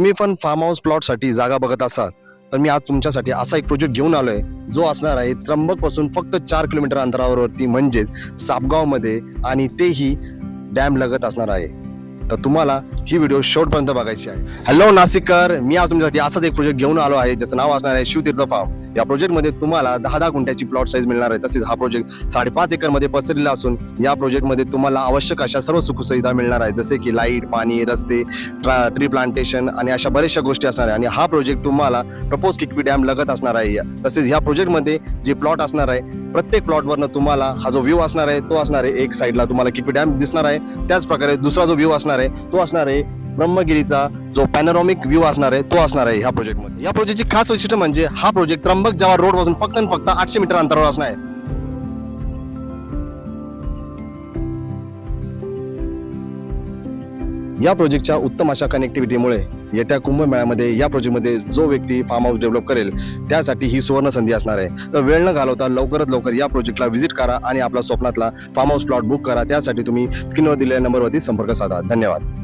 तुम्ही पण form house प्लॉटसाठी जागा बघत असाल तर मी आज तुमच्यासाठी असा एक प्रोजेक्ट घेऊन आलोय जो असणार आहे त्र्यंबकपासून फक्त चार किलोमीटर अंतरावरती म्हणजेच सापगावमध्ये आणि तेही डॅम लगत असणार आहे. तर तुम्हाला ही व्हिडिओ शेवटपर्यंत बघायची आहे. हॅलो नाशिककर मी आज तुमच्यासाठी असाच एक प्रोजेक्ट घेऊन आलो आहे ज्याचं नाव असणार आहे शिवतीर्थ फार्म या प्रोजेक्टमध्ये तुम्हाला दहा दहा गुंठ्याची प्लॉट साईज मिळणार आहे. तसेच हा प्रोजेक्ट साडेपाच एकरमध्ये पसरलेला असून या प्रोजेक्टमध्ये तुम्हाला आवश्यक अशा सर्व सुखसुविधा मिळणार आहे जसे की लाइट पाणी रस्ते ट्रा ट्री प्लांटेशन आणि अशा बऱ्याचशा गोष्टी असणार आहे. आणि हा प्रोजेक्ट तुम्हाला प्रपोज किकवी डॅम लगत असणार आहे. तसेच ह्या प्रोजेक्टमध्ये जे प्लॉट असणार आहे प्रत्येक प्लॉटवरनं तुम्हाला हा जो व्ह्यू असणार आहे तो असणार आहे एक साईडला तुम्हाला किकवी डॅम दिसणार आहे. त्याच प्रकारे दुसरा जो व्ह्यू असणार आहे तो असणार आहे ब्रह्मगिरीचा जो पॅनोरॉमिक व्ह्यू असणार आहे तो असणार आहे ह्या प्रोजेक्टमध्ये या प्रोजेक्टची खास वैशिष्ट्य म्हणजे हा प्रोजेक्ट त्र्यंबक जवाहर रोडपासून फक्त आणि फक्त आठशे मीटर अंतरावर असणार आहे. या प्रोजेक्टच्या उत्तम अशा कनेक्टिव्हिटीमुळे येत्या कुंभमेळ्यामध्ये या प्रोजेक्टमध्ये जो व्यक्ती फार्म हाऊस डेव्हलप करेल त्यासाठी ही सुवर्ण संधी असणार आहे. तर वेळ न घालवता लवकरात लवकर या प्रोजेक्टला व्हिजिट करा आणि आपला स्वप्नातला फार्म हाऊस प्लॉट बुक करा. त्यासाठी तुम्ही स्क्रीनवर दिलेल्या नंबरवरती संपर्क साधा. धन्यवाद.